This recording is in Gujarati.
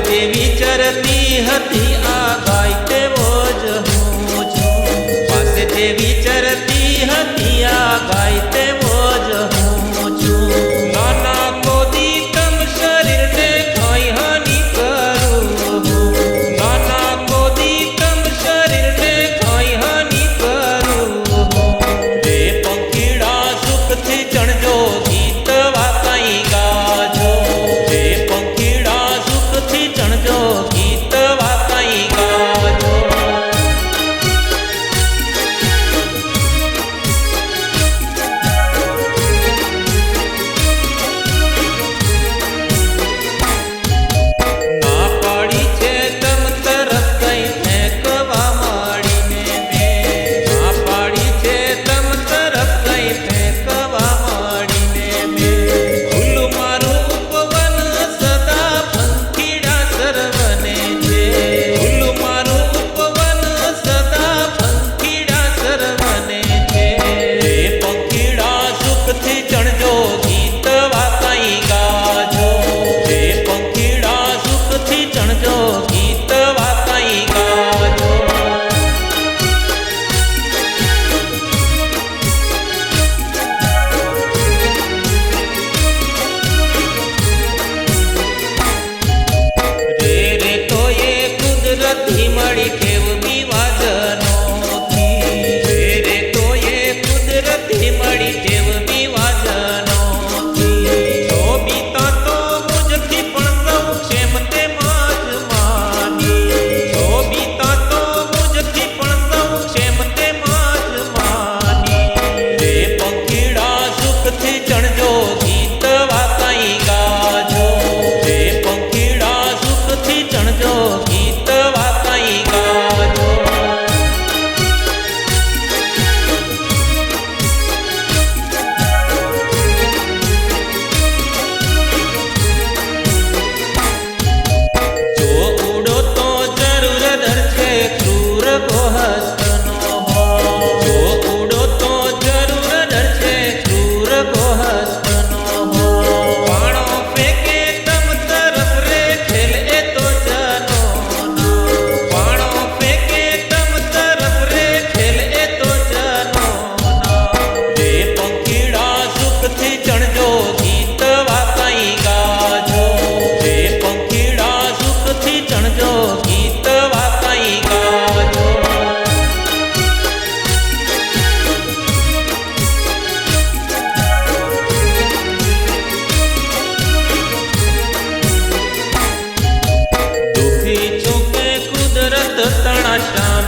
જેવી ચરતી હતી, આ ગાય તેવો જ હું છું. પાસે જેવી ચરતી હતી, આ ગાય તેવો done.